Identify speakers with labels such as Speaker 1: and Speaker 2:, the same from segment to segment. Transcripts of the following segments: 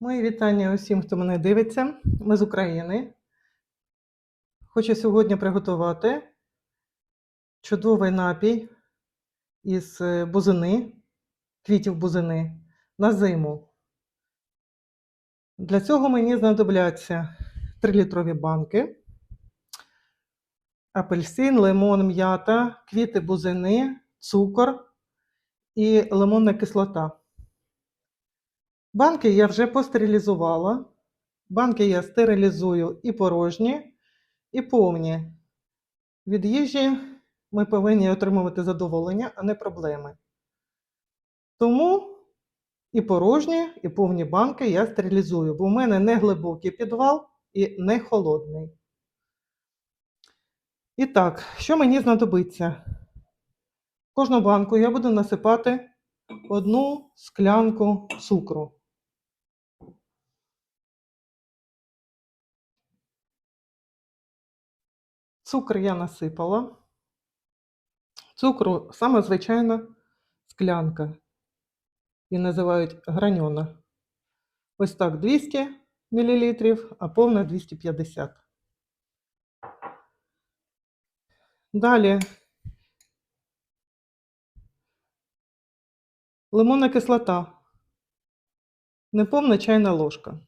Speaker 1: Мої вітання усім, хто мене дивиться. Ми з України. Хочу сьогодні приготувати чудовий напій із е, бузини, квітів бузини на зиму. Для цього мені знадобляться 3-літрові банки, апельсин, лимон, м'ята, квіти бузини, цукор і лимонна кислота. Банки я вже постерилізувала. Банки я стерилізую і порожні, і повні. Від їжі ми повинні отримувати задоволення, а не проблеми. Тому і порожні, і повні банки я стерилізую, бо в мене не глибокий підвал і не холодний. І так, що мені знадобиться? В кожну банку я буду насипати одну склянку цукру. Цукор я насипала. Цукру саме звичайна склянка. Її називають граньона. Ось так 200 мл, а повна 250. Далі лимонна кислота. Неповна чайна ложка.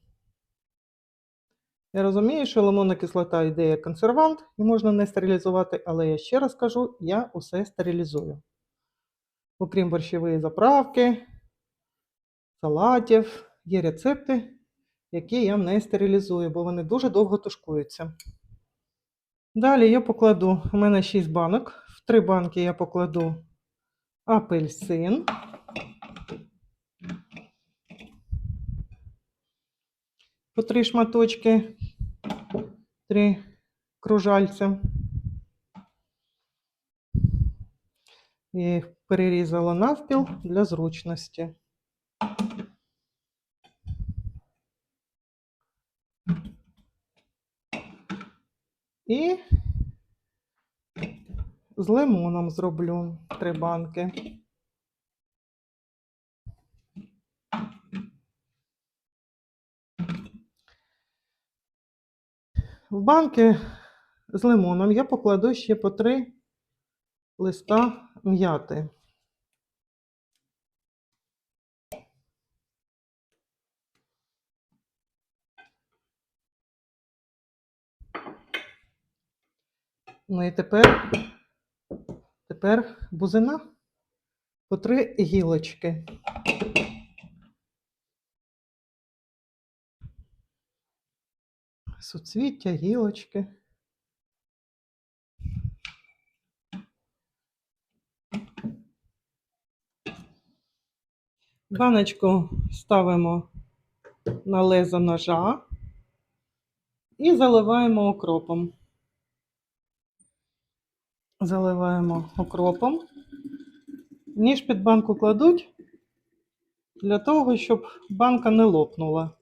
Speaker 1: Я розумію, що лимонна кислота йде як консервант і можна не стерилізувати, але я ще раз кажу, я усе стерилізую. Окрім борщової заправки, салатів, є рецепти, які я не стерилізую, бо вони дуже довго тушкуються. Далі я покладу, у мене 6 банок. В 3 банки я покладу апельсин. По 3 шматочки, 3 кружальця. Я їх перерізала навпіл для зручності. І з лимоном зроблю три банки. В банки з лимоном я покладу ще по три листа м'яти. Ну і тепер, тепер бузина по три гілочки. Суцвіття, гілочки. Баночку ставимо на лезо ножа і заливаємо окропом. Заливаємо окропом. Ніж під банку кладуть для того, щоб банка не лопнула.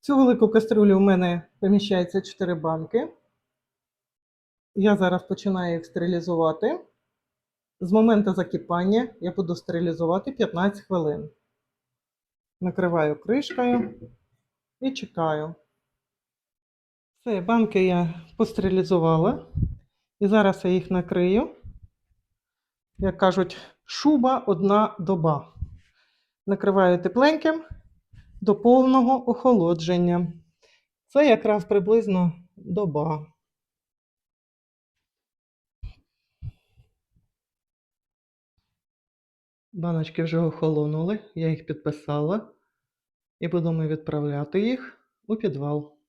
Speaker 1: Цю велику кастрюлю у мене поміщається 4 банки. Я зараз починаю їх стерилізувати. З моменту закипання я буду стерилізувати 15 хвилин. Накриваю кришкою і чекаю. Все, банки я постерилізувала. І зараз я їх накрию. Як кажуть, шуба одна доба. Накриваю тепленьким до повного охолодження. Це якраз приблизно доба. Баночки вже охолонули, я їх підписала і будемо відправляти їх у підвал.